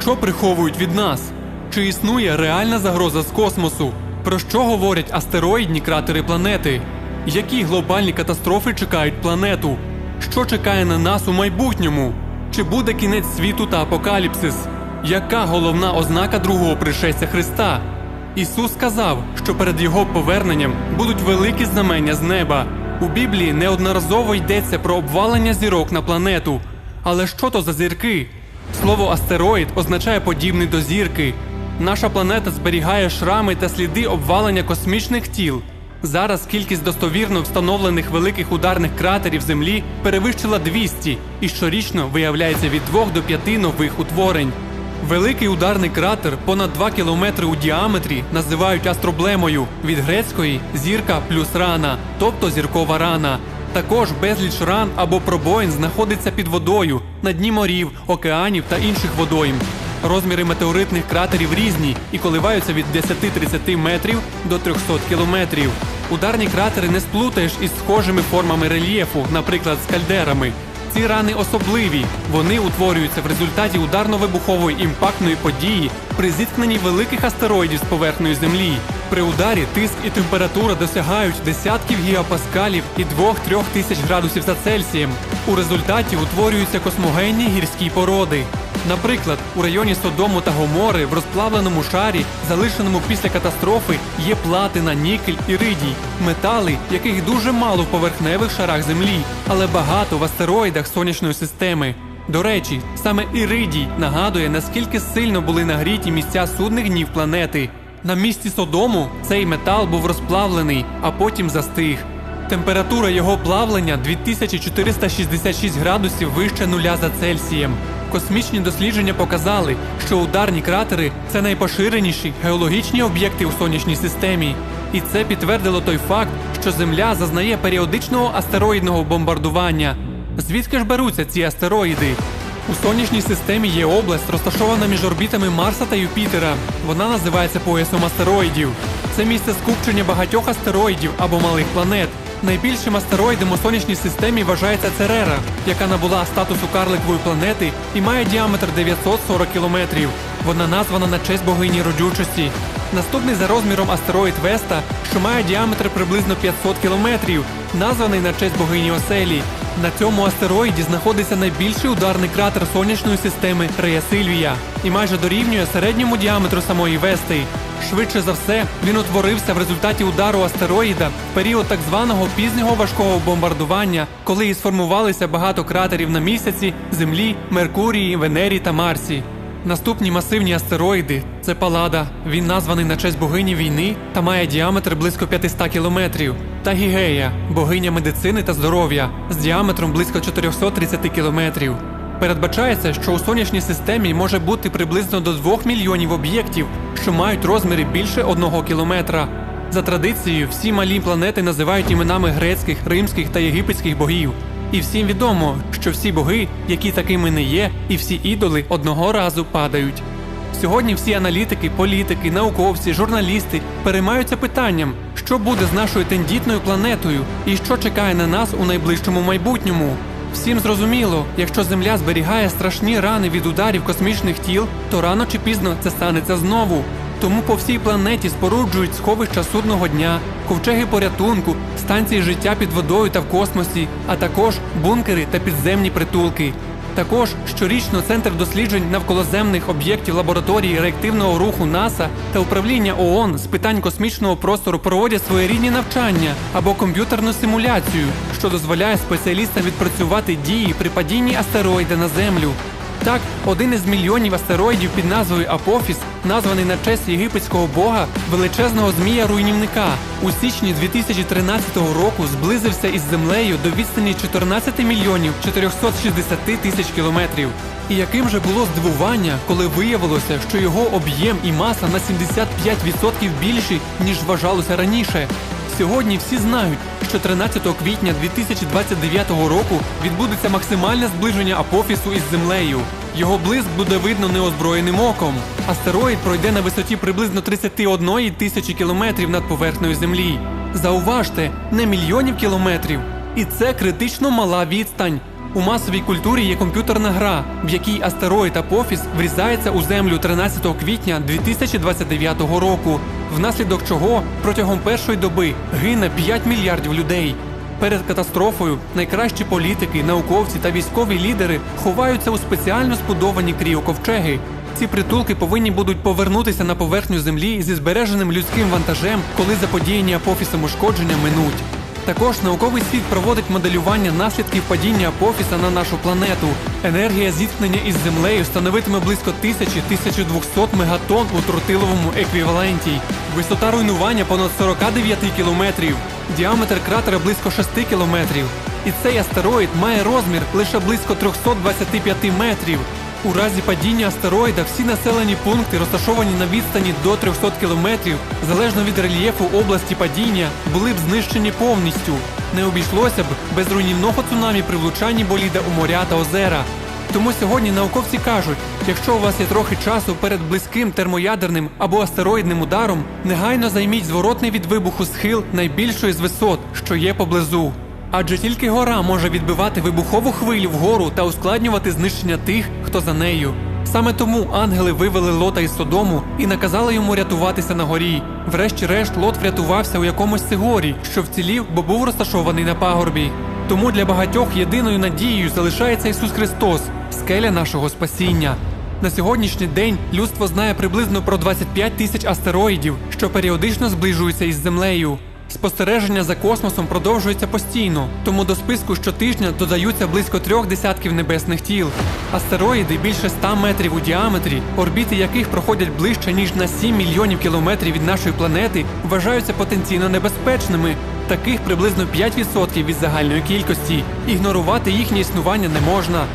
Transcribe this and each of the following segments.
Що приховують від нас? Чи існує реальна загроза з космосу? Про що говорять астероїдні кратери планети? Які глобальні катастрофи чекають планету? Що чекає на нас у майбутньому? Чи буде кінець світу та апокаліпсис? Яка головна ознака другого пришестя Христа? Ісус сказав, що перед Його поверненням будуть великі знамення з неба. У Біблії неодноразово йдеться про обвалення зірок на планету. Але що то за зірки? Слово астероїд означає подібний до зірки. Наша планета зберігає шрами та сліди обвалення космічних тіл. Зараз кількість достовірно встановлених великих ударних кратерів Землі перевищила 200 і щорічно виявляється від 2 до 5 нових утворень. Великий ударний кратер понад 2 кілометри у діаметрі називають астроблемою від грецької зірка плюс рана, тобто зіркова рана. Також безліч ран або пробоїн знаходиться під водою на дні морів, океанів та інших водойм. Розміри метеоритних кратерів різні і коливаються від 10-30 метрів до 300 кілометрів. Ударні кратери не сплутаєш із схожими формами рельєфу, наприклад, з кальдерами. Ці рани особливі. Вони утворюються в результаті ударно-вибухової імпактної події при зіткненні великих астероїдів з поверхнею Землі. При ударі тиск і температура досягають десятків гігапаскалів і 2-3 тисяч градусів за Цельсієм. У результаті утворюються космогенні гірські породи. Наприклад, у районі Содому та Гомори в розплавленому шарі, залишеному після катастрофи, є платина, нікель і ридій, метали, яких дуже мало в поверхневих шарах Землі, але багато в астероїдах сонячної системи. До речі, саме іридій нагадує, наскільки сильно були нагріті місця судних днів планети. На місці Содому цей метал був розплавлений, а потім застиг. Температура його плавлення 2466 градусів вище нуля за Цельсієм. Космічні дослідження показали, що ударні кратери це найпоширеніші геологічні об'єкти у сонячній системі. І це підтвердило той факт, що Земля зазнає періодичного астероїдного бомбардування. Звідки ж беруться ці астероїди? У сонячній системі є область, розташована між орбітами Марса та Юпітера. Вона називається поясом астероїдів. Це місце скупчення багатьох астероїдів або малих планет. Найбільшим астероїдом у сонячній системі вважається Церера, яка набула статусу карликової планети і має діаметр 940 кілометрів. Вона названа на честь богині родючості. Наступний за розміром астероїд Веста, що має діаметр приблизно 500 кілометрів, названий на честь богині Оселі. На цьому астероїді знаходиться найбільший ударний кратер сонячної системи Рея Сильвія і майже дорівнює середньому діаметру самої Вести. Швидше за все, він утворився в результаті удару астероїда в період так званого пізнього важкого бомбардування, коли і сформувалися багато кратерів на місяці, Землі, Меркурії, Венері та Марсі. Наступні масивні астероїди це Палада. Він названий на честь богині війни та має діаметр близько 500 кілометрів. Та Гігея, богиня медицини та здоров'я з діаметром близько 430 кілометрів. Передбачається, що у сонячній системі може бути приблизно до 2 мільйонів об'єктів, що мають розміри більше одного кілометра. За традицією, всі малі планети називають іменами грецьких, римських та єгипетських богів. І всім відомо, що всі боги, які такими не є, і всі ідоли одного разу падають. Сьогодні всі аналітики, політики, науковці, журналісти переймаються питанням, що буде з нашою тендітною планетою і що чекає на нас у найближчому майбутньому. Всім зрозуміло, якщо Земля зберігає страшні рани від ударів космічних тіл, то рано чи пізно це станеться знову. Тому по всій планеті споруджують сховища судного дня, ковчеги порятунку, станції життя під водою та в космосі, а також бункери та підземні притулки. Також щорічно Центр досліджень навколоземних об'єктів лабораторії реактивного руху НАСА та управління ООН з питань космічного простору проводять своєрідні навчання або комп'ютерну симуляцію, що дозволяє спеціалістам відпрацювати дії при падінні астероїда на Землю. Так, один із мільйонів астероїдів під назвою Апофіс, названий на честь єгипетського бога величезного змія руйнівника, у січні 2013 року зблизився із землею до відстані 14 мільйонів 460 тисяч кілометрів. І яким же було здивування, коли виявилося, що його об'єм і маса на 75% більші, ніж вважалося раніше. Сьогодні всі знають, що 13 квітня 2029 року відбудеться максимальне зближення апофісу із землею. Його блиск буде видно неозброєним оком. Астероїд пройде на висоті приблизно 31 тисячі кілометрів над поверхнею Землі. Зауважте, не мільйонів кілометрів. І це критично мала відстань. У масовій культурі є комп'ютерна гра, в якій астероїд Апофіс врізається у землю 13 квітня 2029 року, внаслідок чого протягом першої доби гине 5 мільярдів людей. Перед катастрофою найкращі політики, науковці та військові лідери ховаються у спеціально збудовані кріоковчеги. Ці притулки повинні будуть повернутися на поверхню землі зі збереженим людським вантажем, коли заподіяні апофісом ушкодження минуть. Також науковий світ проводить моделювання наслідків падіння апофіса на нашу планету. Енергія зіткнення із землею становитиме близько 1000-1200 мегатон у тротиловому еквіваленті. Висота руйнування понад 49 кілометрів. Діаметр кратера близько 6 кілометрів. І цей астероїд має розмір лише близько 325 метрів. У разі падіння астероїда всі населені пункти, розташовані на відстані до 300 кілометрів, залежно від рельєфу області падіння, були б знищені повністю. Не обійшлося б без руйнівного цунамі при влучанні боліда у моря та озера. Тому сьогодні науковці кажуть, якщо у вас є трохи часу перед близьким термоядерним або астероїдним ударом, негайно займіть зворотний від вибуху схил найбільшої з висот, що є поблизу. Адже тільки гора може відбивати вибухову хвилю вгору та ускладнювати знищення тих, хто за нею. Саме тому ангели вивели Лота із Содому і наказали йому рятуватися на горі. Врешті-решт Лот врятувався у якомусь сигорі, що вцілів, бо був розташований на пагорбі. Тому для багатьох єдиною надією залишається Ісус Христос, скеля нашого спасіння. На сьогоднішній день людство знає приблизно про 25 тисяч астероїдів, що періодично зближуються із землею. Спостереження за космосом продовжується постійно, тому до списку щотижня додаються близько трьох десятків небесних тіл. Астероїди більше 100 метрів у діаметрі, орбіти яких проходять ближче ніж на 7 мільйонів кілометрів від нашої планети, вважаються потенційно небезпечними. Таких приблизно 5% від загальної кількості. Ігнорувати їхнє існування не можна.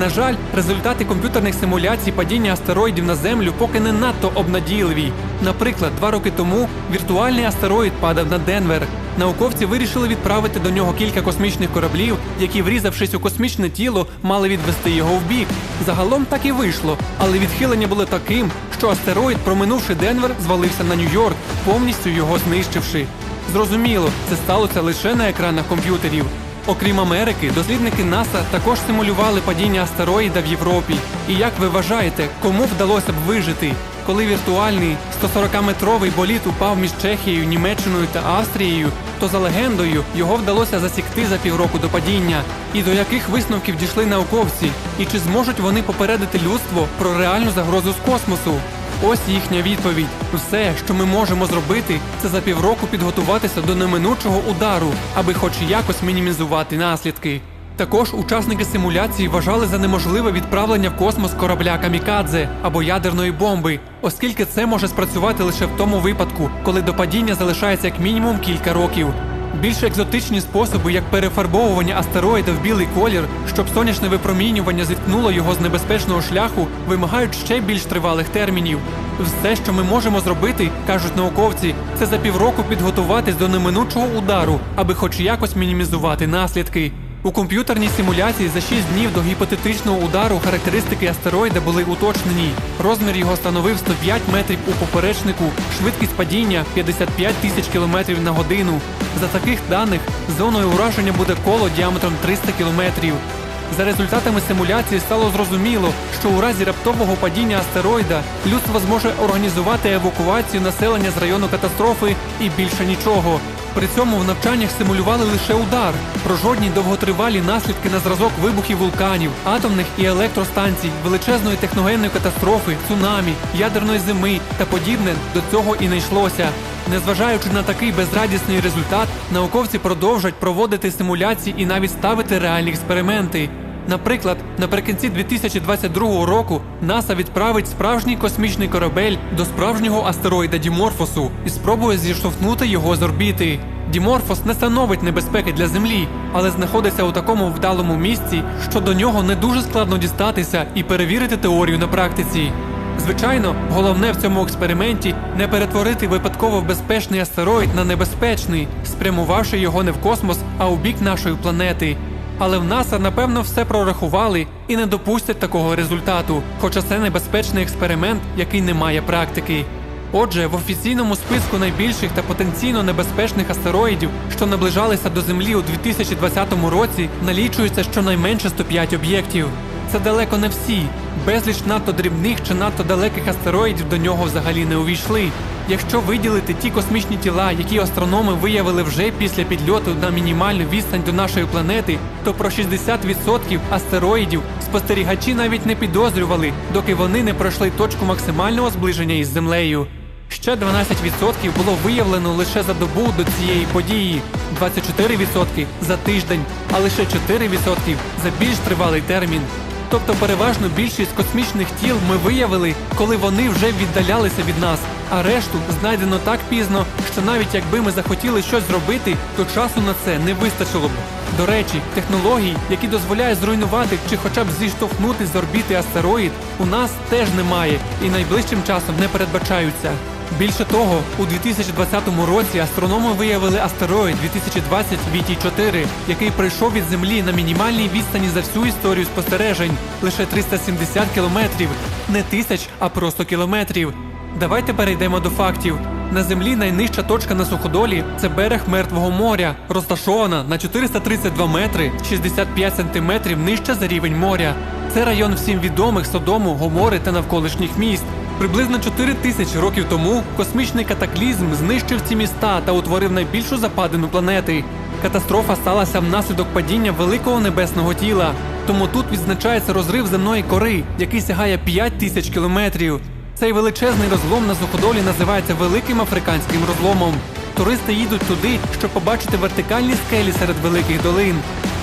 На жаль, результати комп'ютерних симуляцій падіння астероїдів на Землю поки не надто обнадійливі. Наприклад, два роки тому віртуальний астероїд падав на Денвер. Науковці вирішили відправити до нього кілька космічних кораблів, які, врізавшись у космічне тіло, мали відвести його в бік. Загалом так і вийшло, але відхилення було таким, що астероїд, проминувши Денвер, звалився на Нью-Йорк, повністю його знищивши. Зрозуміло, це сталося лише на екранах комп'ютерів. Окрім Америки, дослідники НАСА також симулювали падіння астероїда в Європі. І як ви вважаєте, кому вдалося б вижити, коли віртуальний 140-метровий боліт упав між Чехією, Німеччиною та Австрією, то за легендою його вдалося засікти за півроку до падіння. І до яких висновків дійшли науковці? І чи зможуть вони попередити людство про реальну загрозу з космосу? Ось їхня відповідь. Все, що ми можемо зробити, це за півроку підготуватися до неминучого удару, аби хоч якось мінімізувати наслідки. Також учасники симуляції вважали за неможливе відправлення в космос корабля камікадзе або ядерної бомби, оскільки це може спрацювати лише в тому випадку, коли до падіння залишається як мінімум кілька років. Більш екзотичні способи, як перефарбовування астероїда в білий колір, щоб сонячне випромінювання зіткнуло його з небезпечного шляху, вимагають ще більш тривалих термінів. Все, що ми можемо зробити, кажуть науковці, це за півроку підготуватись до неминучого удару, аби хоч якось мінімізувати наслідки. У комп'ютерній симуляції за 6 днів до гіпотетичного удару характеристики астероїда були уточнені. Розмір його становив 105 метрів у поперечнику, швидкість падіння 55 тисяч кілометрів на годину. За таких даних зоною ураження буде коло діаметром 300 кілометрів. За результатами симуляції стало зрозуміло, що у разі раптового падіння астероїда людство зможе організувати евакуацію населення з району катастрофи і більше нічого. При цьому в навчаннях симулювали лише удар, про жодні довготривалі наслідки на зразок вибухів вулканів, атомних і електростанцій, величезної техногенної катастрофи, цунамі, ядерної зими та подібне до цього і не йшлося. Незважаючи на такий безрадісний результат, науковці продовжать проводити симуляції і навіть ставити реальні експерименти. Наприклад, наприкінці 2022 року НАСА відправить справжній космічний корабель до справжнього астероїда Діморфосу і спробує зіштовхнути його з орбіти. Діморфос не становить небезпеки для Землі, але знаходиться у такому вдалому місці, що до нього не дуже складно дістатися і перевірити теорію на практиці. Звичайно, головне в цьому експерименті не перетворити випадково безпечний астероїд на небезпечний, спрямувавши його не в космос, а у бік нашої планети. Але в НАСА напевно все прорахували і не допустять такого результату, хоча це небезпечний експеримент, який не має практики. Отже, в офіційному списку найбільших та потенційно небезпечних астероїдів, що наближалися до Землі у 2020 році, налічується щонайменше 105 об'єктів. Це далеко не всі. Безліч надто дрібних чи надто далеких астероїдів до нього взагалі не увійшли. Якщо виділити ті космічні тіла, які астрономи виявили вже після підльоту на мінімальну відстань до нашої планети, то про 60% астероїдів спостерігачі навіть не підозрювали, доки вони не пройшли точку максимального зближення із Землею. Ще 12% було виявлено лише за добу до цієї події, 24% за тиждень, а лише 4% за більш тривалий термін. Тобто переважну більшість космічних тіл ми виявили, коли вони вже віддалялися від нас, а решту знайдено так пізно, що навіть якби ми захотіли щось зробити, то часу на це не вистачило б. До речі, технологій, які дозволяють зруйнувати чи хоча б зіштовхнути з орбіти астероїд, у нас теж немає і найближчим часом не передбачаються. Більше того, у 2020 році астрономи виявили астероїд 2020 VT4, який прийшов від Землі на мінімальній відстані за всю історію спостережень лише 370 кілометрів, не тисяч, а просто кілометрів. Давайте перейдемо до фактів. На землі найнижча точка на суходолі це берег Мертвого моря, розташована на 432 метри 65 сантиметрів нижче за рівень моря. Це район всім відомих Содому, Гомори та навколишніх міст. Приблизно 4 тисячі років тому космічний катаклізм знищив ці міста та утворив найбільшу западину планети. Катастрофа сталася внаслідок падіння великого небесного тіла. Тому тут відзначається розрив земної кори, який сягає 5 тисяч кілометрів. Цей величезний розлом на суходолі називається Великим африканським розломом. Туристи їдуть туди, щоб побачити вертикальні скелі серед великих долин.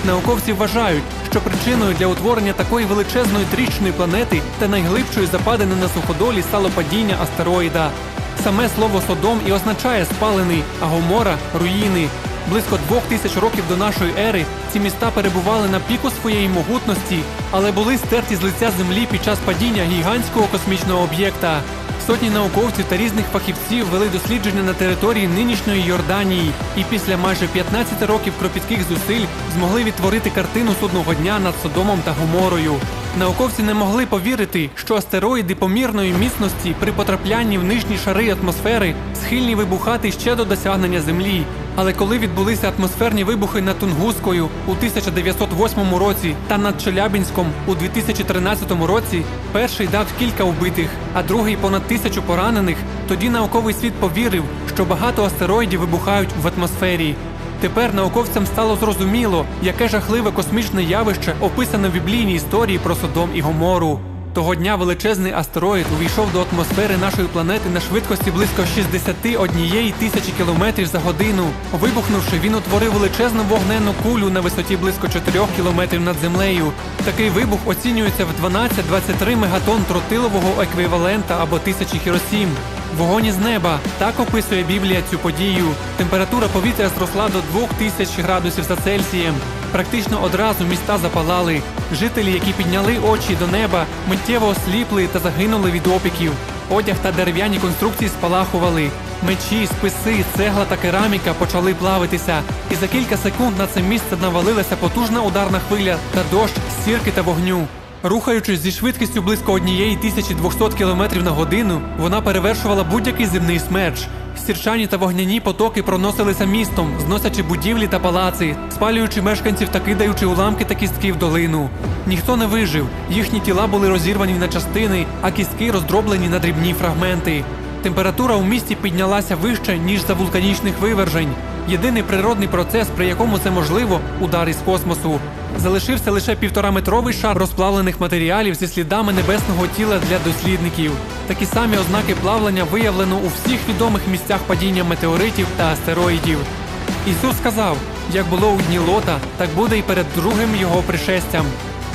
Науковці вважають, що причиною для утворення такої величезної тріщної планети та найглибшої западини на суходолі стало падіння астероїда. Саме слово Содом і означає спалений, а Гомора руїни. Близько двох тисяч років до нашої ери ці міста перебували на піку своєї могутності, але були стерті з лиця землі під час падіння гігантського космічного об'єкта. Сотні науковців та різних фахівців вели дослідження на території нинішньої Йорданії і після майже 15 років кропітких зусиль змогли відтворити картину судного дня над Содомом та Гоморою. Науковці не могли повірити, що астероїди помірної міцності при потраплянні в нижні шари атмосфери схильні вибухати ще до досягнення Землі. Але коли відбулися атмосферні вибухи над Тунгускою у 1908 році та над Челябінськом у 2013 році, перший дав кілька вбитих, а другий понад тисячу поранених, тоді науковий світ повірив, що багато астероїдів вибухають в атмосфері. Тепер науковцям стало зрозуміло, яке жахливе космічне явище описане в біблійній історії про Содом і Гомору. Того дня величезний астероїд увійшов до атмосфери нашої планети на швидкості близько 61 тисячі кілометрів за годину. Вибухнувши, він утворив величезну вогненну кулю на висоті близько 4 кілометрів над землею. Такий вибух оцінюється в 12-23 мегатон тротилового еквівалента або тисячі хіросім. Вогонь із неба так описує Біблія цю подію. Температура повітря зросла до 2000 градусів за Цельсієм. Практично одразу міста запалали. Жителі, які підняли очі до неба, миттєво осліпли та загинули від опіків. Одяг та дерев'яні конструкції спалахували. Мечі, списи, цегла та кераміка почали плавитися, і за кілька секунд на це місце навалилася потужна ударна хвиля та дощ, сірки та вогню. Рухаючись зі швидкістю близько 1200 км на годину, вона перевершувала будь-який земний смерч. Сірчані та вогняні потоки проносилися містом, зносячи будівлі та палаци, спалюючи мешканців та кидаючи уламки та кістки в долину. Ніхто не вижив, їхні тіла були розірвані на частини, а кістки роздроблені на дрібні фрагменти. Температура у місті піднялася вище, ніж за вулканічних вивержень. Єдиний природний процес, при якому це можливо удар із космосу. Залишився лише півтораметровий шар розплавлених матеріалів зі слідами небесного тіла для дослідників. Такі самі ознаки плавлення виявлено у всіх відомих місцях падіння метеоритів та астероїдів. Ісус сказав: як було у дні лота, так буде і перед другим його пришестям.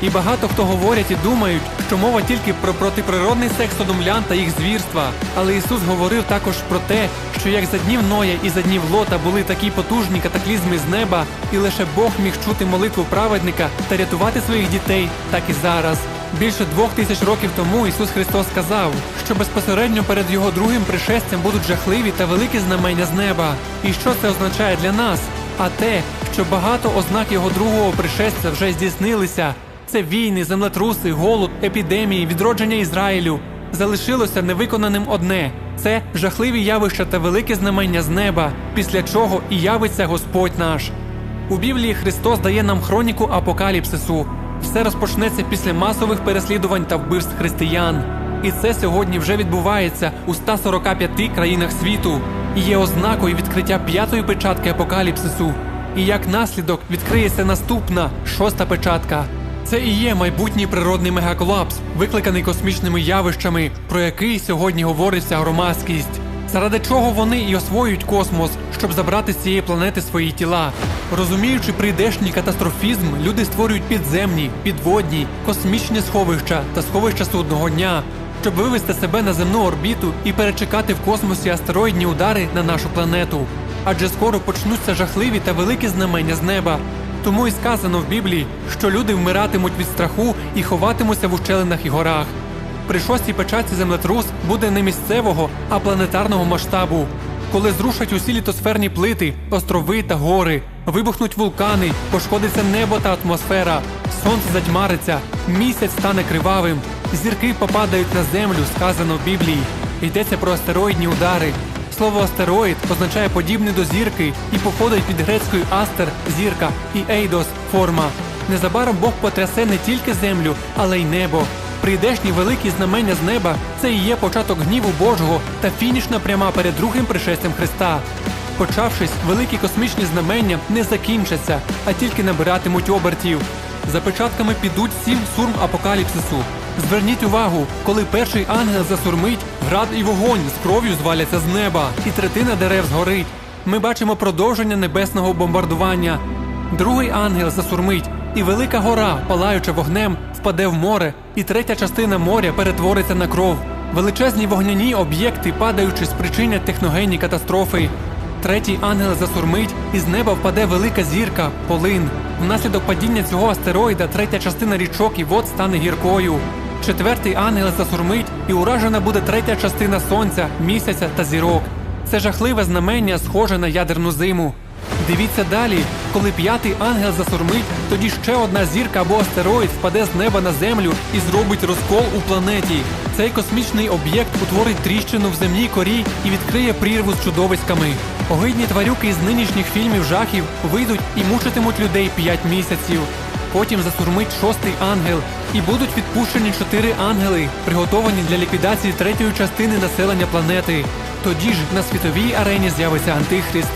І багато хто говорять і думають, що мова тільки про протиприродний секс содомлян та їх звірства. Але Ісус говорив також про те, що як за днів Ноя і за днів Лота були такі потужні катаклізми з неба, і лише Бог міг чути молитву праведника та рятувати своїх дітей, так і зараз. Більше двох тисяч років тому Ісус Христос сказав, що безпосередньо перед його другим пришестям будуть жахливі та великі знамення з неба. І що це означає для нас? А те, що багато ознак його другого пришестя вже здійснилися. Це війни, землетруси, голод, епідемії, відродження Ізраїлю. залишилося невиконаним одне це жахливі явища та велике знамення з неба, після чого і явиться Господь наш. У Біблії Христос дає нам хроніку апокаліпсису. Все розпочнеться після масових переслідувань та вбивств християн. І це сьогодні вже відбувається у 145 країнах світу і є ознакою відкриття п'ятої печатки апокаліпсису. І як наслідок відкриється наступна шоста печатка. Це і є майбутній природний мегаколапс, викликаний космічними явищами, про який сьогодні говориться громадськість. Заради чого вони і освоюють космос, щоб забрати з цієї планети свої тіла. Розуміючи прийдешній катастрофізм, люди створюють підземні, підводні, космічні сховища та сховища судного дня, щоб вивести себе на земну орбіту і перечекати в космосі астероїдні удари на нашу планету. Адже скоро почнуться жахливі та великі знамення з неба. Тому і сказано в Біблії, що люди вмиратимуть від страху і ховатимуться в ущелинах і горах. При шостій печатці землетрус буде не місцевого, а планетарного масштабу. Коли зрушать усі літосферні плити, острови та гори, вибухнуть вулкани, пошкодиться небо та атмосфера, сонце затьмариться, місяць стане кривавим, зірки попадають на землю, сказано в Біблії. Йдеться про астероїдні удари. Слово астероїд означає подібний до зірки і походить від грецької астер зірка і ейдос форма. Незабаром Бог потрясе не тільки землю, але й небо. Прийдешні великі знамення з неба це і є початок гніву Божого та фінішна пряма перед другим пришестям Христа. Почавшись, великі космічні знамення не закінчаться, а тільки набиратимуть обертів. За печатками підуть сім сурм апокаліпсису. Зверніть увагу, коли перший ангел засурмить, град і вогонь з кров'ю зваляться з неба, і третина дерев згорить. Ми бачимо продовження небесного бомбардування. Другий ангел засурмить, і велика гора, палаюча вогнем, впаде в море, і третя частина моря перетвориться на кров. Величезні вогняні об'єкти, падаючи, спричинять техногенні катастрофи. Третій ангел засурмить, і з неба впаде велика зірка, полин. Внаслідок падіння цього астероїда третя частина річок і вод стане гіркою. Четвертий ангел засурмить, і уражена буде третя частина сонця, місяця та зірок. Це жахливе знамення, схоже на ядерну зиму. Дивіться далі, коли п'ятий ангел засурмить, тоді ще одна зірка або астероїд впаде з неба на землю і зробить розкол у планеті. Цей космічний об'єкт утворить тріщину в земній корі і відкриє прірву з чудовиськами. Огидні тварюки із нинішніх фільмів жахів вийдуть і мучитимуть людей п'ять місяців. Потім засурмить шостий ангел, і будуть відпущені чотири ангели, приготовані для ліквідації третьої частини населення планети. Тоді ж на світовій арені з'явиться антихрист.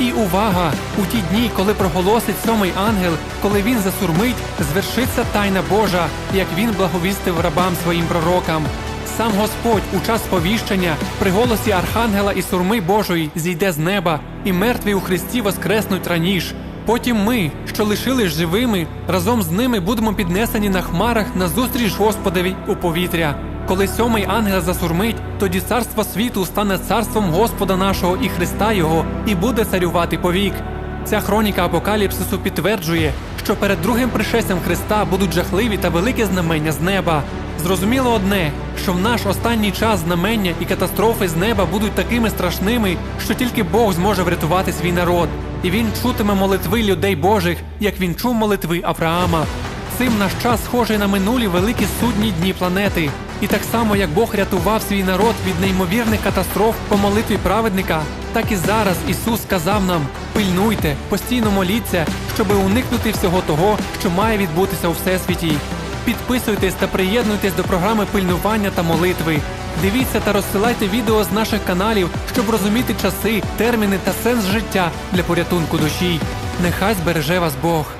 І увага! У ті дні, коли проголосить сьомий ангел, коли він засурмить, звершиться тайна Божа, як він благовістив рабам своїм пророкам. Сам Господь у час сповіщення при голосі Архангела і сурми Божої зійде з неба, і мертві у Христі воскреснуть раніш. Потім ми, що лишились живими, разом з ними будемо піднесені на хмарах на зустріч Господові у повітря. Коли сьомий ангел засурмить, тоді царство світу стане царством Господа нашого і Христа Його, і буде царювати повік. Ця хроніка апокаліпсису підтверджує, що перед другим пришестям Христа будуть жахливі та великі знамення з неба. Зрозуміло одне, що в наш останній час знамення і катастрофи з неба будуть такими страшними, що тільки Бог зможе врятувати свій народ, і він чутиме молитви людей Божих, як він чув молитви Авраама. Цим наш час схожий на минулі великі судні дні планети. І так само, як Бог рятував свій народ від неймовірних катастроф по молитві праведника, так і зараз Ісус сказав нам: пильнуйте, постійно моліться, щоби уникнути всього того, що має відбутися у всесвіті. Підписуйтесь та приєднуйтесь до програми пильнування та молитви. Дивіться та розсилайте відео з наших каналів, щоб розуміти часи, терміни та сенс життя для порятунку душі. Нехай збереже вас Бог.